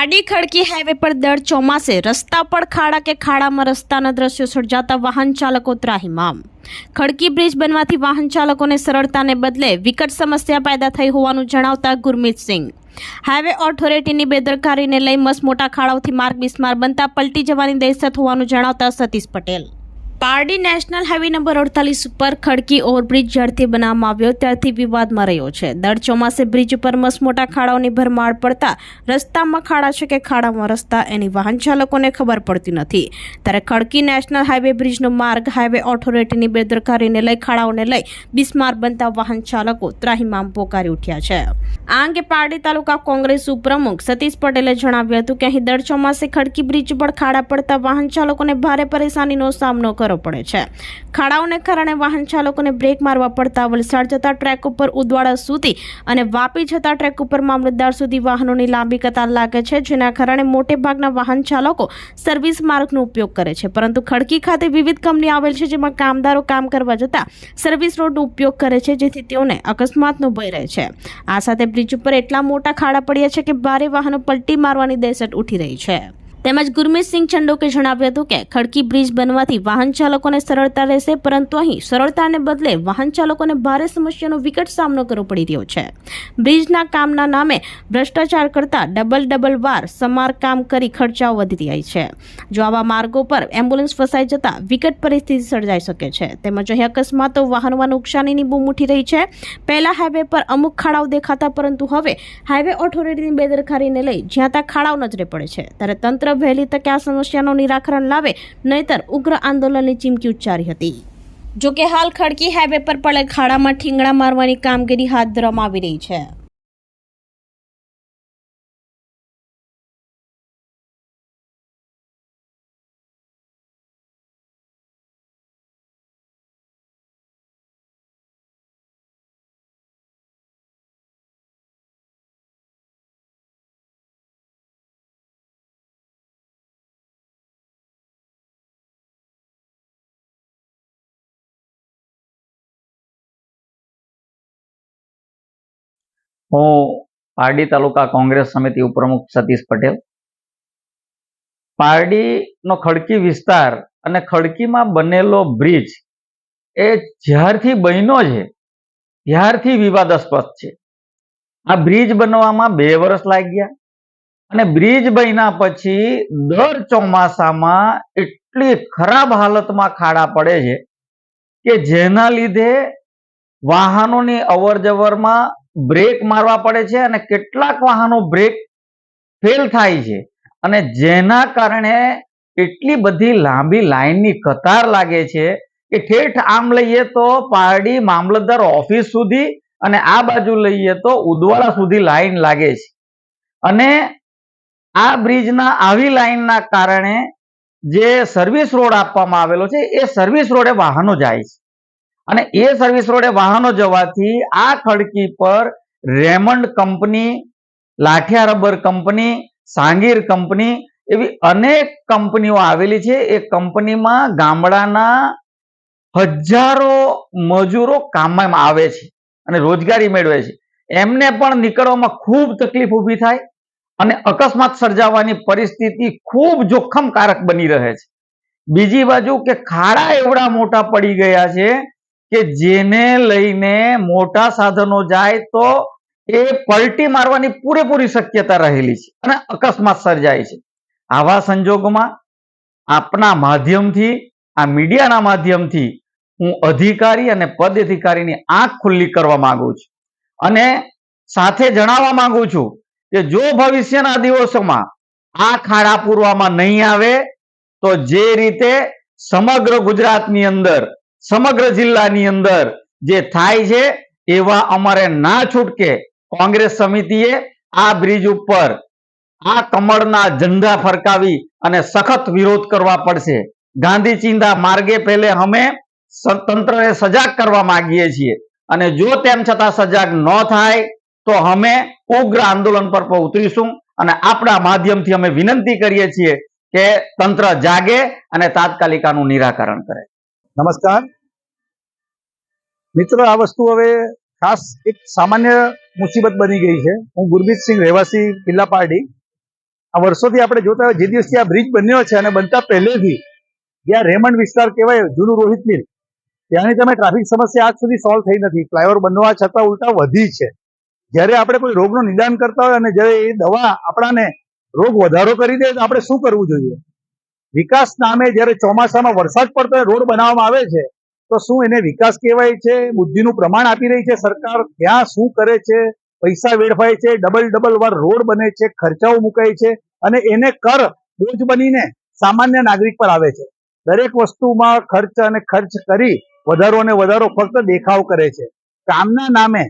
પારડી ખડકી હાઈવે પર દર ચોમાસે રસ્તા પર ખાડા કે ખાડામાં રસ્તાના દ્રશ્યો સર્જાતા વાહન ચાલકો ત્રાહિમામ. ખડકી બ્રિજ બનવાથી વાહન ચાલકોને સરળતાને બદલે વિકટ સમસ્યા પેદા થઈ હોવાનું જણાવતા ગુરમીતસિંહ હાઈવે ઓથોરિટીની બેદરકારીને લઈ મસમોટા ખાડાઓથી માર્ગ બિસ્માર બનતા પલટી જવાની દહેશત હોવાનું જણાવતા Satish Patel. Pardi national highway number અડતાલીસ ઉપર ખડકી ઓવરબ્રિજ જ્યારથી બનાવવામાં આવ્યો. ત્યારથી વિવાદમાં રહ્યો છે. દર ચોમાસે બ્રિજ ઉપર મસમોટા ખાડાઓની ભરમાર પડતા રસ્તામાં ખાડા છે કે ખાડામાં રસ્તા એની વાહન ચાલકોને ખબર પડતી નથી. ત્યારે ખડકી નેશનલ હાઈવે બ્રિજનો માર્ગ હાઈવે ઓથોરિટીની બેદરકારીને લઈ, ખાડાઓને લઈ બિસ્માર બનતા વાહન ચાલકો ત્રાહિમામ પોકારી ઉઠ્યા છે. આ અંગે પારડી તાલુકા કોંગ્રેસ ઉપપ્રમુખ સતીશ પટેલે જણાવ્યું હતું કે અહીં દર ચોમાસે ખડકી બ્રિજ પર ખાડા પડતા વાહન ચાલકોને ભારે પરેશાનીનો સામનો કરવો પડે છે. ખાડાઓને કારણે વાહન ચાલકોને બ્રેક મારવા પડતા વલસાડ જતા ટ્રેક ઉપર ઉદવાડા સુધી અને વાપી જતા ટ્રેક ઉપર મામલતદાર સુધી વાહનોની લાંબી કતાર લાગે છે, જેના કારણે મોટે ભાગના વાહન ચાલકો સર્વિસ માર્ગનો ઉપયોગ કરે છે. પરંતુ ખડકી ખાતે વિવિધ કંપની આવેલ છે, જેમાં કામદારો કામ કરવા જતા સર્વિસ રોડનો ઉપયોગ કરે છે, જેથી તેઓને અકસ્માતનો ભય રહે છે. આ સાથે બ્રિજ ઉપર એટલા મોટા ખાડા પડ્યા છે કે ભારે વાહનો પલટી મારવાની દહેશત ઉઠી રહી છે. તેમજ ગુરમીતસિંહ ચંડોકે જણાવ્યું હતું કે ખડકી બ્રિજ બનવાથી વાહન ચાલકોને સરળતા રહેશે, પરંતુ અહીં સરળતાને બદલે વાહન ચાલકોને ભારે સમસ્યાનો વિકટ સામનો કરવો પડી રહ્યો છે. બ્રિજના કામના નામે ભ્રષ્ટાચાર કરતા ડબલ ડબલ વાર સમારકામ કરી ખર્ચાઓ વધી રહી છે. જો આવા માર્ગો પર એમ્બ્યુલન્સ ફસાઈ જતા વિકટ પરિસ્થિતિ સર્જાઈ શકે છે. તેમજ અહીં અકસ્માતો, વાહનોમાં નુકસાનીની બૂમ ઉઠી રહી છે. પહેલા હાઈવે પર અમુક ખાડાઓ દેખાતા પરંતુ હવે હાઈવે ઓથોરિટીની બેદરકારીને લઈ જ્યાં ત્યાં ખાડાઓ નજરે પડે છે. ત્યારે તંત્ર વહેલી તકે આ સમસ્યાનું નિરાકરણ લાવે, નહીતર ઉગ્ર આંદોલનની ચીમકી ઉચ્ચારી હતી. જો કે હાલ ખડકી હાઈવે પર પડે ખાડામાં ઠીંગણા મારવાની કામગીરી હાથ ધરવામાં આવી રહી છે. હું પારડી તાલુકા કોંગ્રેસ સમિતિ ઉપપ્રમુખ સતીશ પટેલ. પારડીનો ખડકી વિસ્તાર અને ખડકીમાં બનેલો બ્રિજ એ જ્યારથી બન્યો છે, ત્યારથી વિવાદાસ્પદ છે. આ બ્રિજ બનવામાં બે વર્ષ લાગ્યા અને બ્રિજ બન્યા પછી દર ચોમાસામાં એટલી ખરાબ હાલતમાં ખાડા પડે છે કે જેના લીધે વાહનોની અવર જવરમાં બ્રેક મારવા પડે છે અને કેટલાક વાહનો બ્રેક ફેલ થાય છે. અને જેના કારણે એટલી બધી લાંબી લાઈનની કતાર લાગે છે કે ઠેઠ આમ લઈએ તો પારડી મામલતદાર ઓફિસ સુધી અને આ બાજુ લઈએ તો ઉદવાડા સુધી લાઈન લાગે છે. અને આ બ્રિજના આવી લાઈનના કારણે જે સર્વિસ રોડ આપવામાં આવેલો છે એ સર્વિસ રોડે વાહનો જાય છે. અને એ સર્વિસ રોડે વાહનો જવાથી આ ખડકી પર Raymond company, Lathiya rubber company, Sangir company એવી અનેક કંપનીઓ આવેલી છે. એ કંપનીમાં ગામડાના હજારો મજૂરો કામમાં આવે છે અને રોજગારી મેળવે છે. એમને પણ નીકળવામાં ખૂબ તકલીફ ઊભી થાય અને અકસ્માત સર્જાવાની પરિસ્થિતિ ખૂબ જોખમકારક બની રહે છે. બીજી બાજુ કે ખાડા એવડા મોટા પડી ગયા છે કે જેને લઈને મોટા સાધનો જાય તો એ પલટી મારવાની પૂરેપૂરી શક્યતા રહેલી છે અને અકસ્માત સર્જાય છે. આવા સંજોગોમાં આપના માધ્યમથી, આ મીડિયાના માધ્યમથી હું અધિકારી અને પદ અધિકારીની આંખ ખુલ્લી કરવા માંગુ છું. અને સાથે જણાવવા માંગુ છું કે જો ભવિષ્યના દિવસોમાં આ ખાડા પૂરવામાં નહીં આવે, તો જે રીતે સમગ્ર ગુજરાતની અંદર સમગ્ર જિલ્લાની અંદર જે થાય છે એવા અમારે ના છૂટકે કોંગ્રેસ સમિતિએ આ બ્રિજ ઉપર આ કમળના ઝંડા ફરકાવી અને સખત વિરોધ કરવા પડશે. ગાંધી ચિંતા માર્ગે પહેલે અમે તંત્રને સજાગ કરવા માંગીએ છીએ. અને જો તેમ છતાં સજાગ ન થાય, તો અમે ઉગ્ર આંદોલન પર ઉતરીશું અને આપણા માધ્યમથી અમે વિનંતી કરીએ છીએ કે તંત્ર જાગે અને તાત્કાલિક આનું નિરાકરણ કરે. નમસ્કાર. મિત્રો, આ વસ્તુ હવે ખાસ એક સામાન્ય મુસીબત બની ગઈ છે. હું ગુરમીતસિંહ રહેવાસી પિલ્લા પારડી આ વર્ષોથી આપણે જોતા જે દિવસથી આ બ્રિજ બન્યો છે અને બનતા પહેલેથી જ્યાં રેમંડ વિસ્તાર કહેવાય, જૂનું રોહિત મિલ, ત્યાંની તમે ટ્રાફિક સમસ્યા આજ સુધી સોલ્વ થઈ નથી. ફ્લાયઓવર બનવા છતાં ઉલટા વધી છે. જ્યારે આપણે કોઈ રોગનું નિદાન કરતા હોય અને જ્યારે એ દવા આપણાને રોગ વધારો કરી દે, તો આપણે શું કરવું જોઈએ? વિકાસ નામે જ્યારે ચોમાસામાં વરસાદ પડતો રોડ બનાવવામાં આવે છે, તો શું એને વિકાસ કહેવાય છે? બુદ્ધિનું પ્રમાણ આપી રહી છે સરકાર? ક્યાં શું કરે છે? પૈસા વેડફાય છે? ડબલ ડબલ વાર રોડ બને છે, ખર્ચાઓ મુકાય છે, અને એને કર બોજ બનીને સામાન્ય નાગરિક પર આવે છે. દરેક વસ્તુમાં ખર્ચ અને ખર્ચ કરી વધારો અને વધારો ફક્ત દેખાવ કરે છે. કામના નામે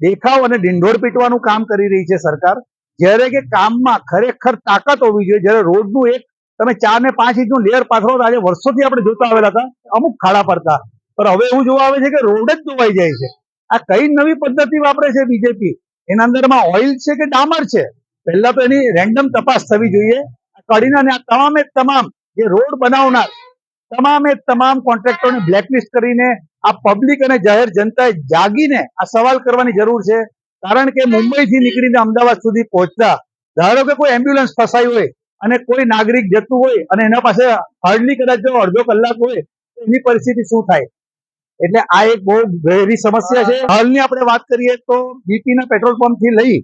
દેખાવ અને ઢીંઢોળ પીટવાનું કામ કરી રહી છે સરકાર. જ્યારે કે કામમાં ખરેખર તાકાત હોવી જોઈએ, જ્યારે રોડનું એક તમે ચાર ને પાંચ ઇંચનું લેયર પાથરો આજે વર્ષોથી આપણે જોતા આવેલા હતા, અમુક ખાડા પડતા. પણ હવે એવું જોવા આવે છે કે રોડ જ ધોવાઈ જાય છે. આ કઈ નવી પદ્ધતિ વાપરે છે બીજેપી એના અંદરમાં ઓઇલ છે કે ડામર છે? પહેલા તો એની રેન્ડમ તપાસ થવી જોઈએ. કડીના આ તમામે તમામ જે રોડ બનાવનાર, તમામે તમામ કોન્ટ્રાક્ટરોને બ્લેકલિસ્ટ કરીને આ પબ્લિક અને જાહેર જનતાએ જાગીને આ સવાલ કરવાની જરૂર છે. કારણ કે મુંબઈથી નીકળીને અમદાવાદ સુધી પહોંચતા, ધારો કે કોઈ એમ્બ્યુલન્સ ફસાઈ હોય અને કોઈ નાગરિક જતું હોય અને એના પાસે હાર્ડલી કદાચ જો અડધો કલાક હોય, તો એની પરિસ્થિતિ શું થાય? એટલે આ એક બહુ ગહેરી સમસ્યા છે. હાલની આપણે વાત કરીએ તો બીપી ના પેટ્રોલ પંપથી લઈ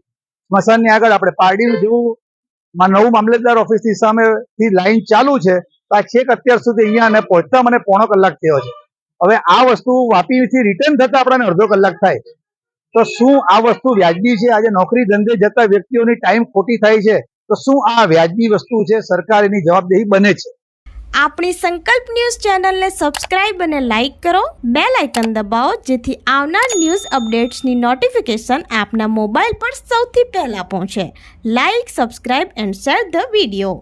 સ્મશાનની આગળ આપણે પારડી જેવું નવું મામલતદાર ઓફિસની સામે થી લાઈન ચાલુ છે, તો આ છેક અત્યાર સુધી અહીંયા અને પહોંચતા મને પોણો કલાક થયો છે. હવે આ વસ્તુ વાપીથી રિટર્ન થતા આપણને અડધો કલાક થાય. તો શું આ વસ્તુ વ્યાજબી છે? આજે નોકરી ધંધે જતા વ્યક્તિઓની ટાઈમ ખોટી થાય છે? તો શું આ વ્યાજબી વસ્તુ છે? સરકાર એની જવાબદેહી બને છે. આપણી સંકલ્પ ન્યૂઝ ચેનલને સબસ્ક્રાઇબ અને લાઇક કરો. બે લાઇકન દબાવો, જેથી આવનાર ન્યૂઝ અપડેટ્સની નોટિફિકેશન આપના મોબાઈલ પર સૌથી પહેલાં પહોંચે. Like, subscribe and share the video.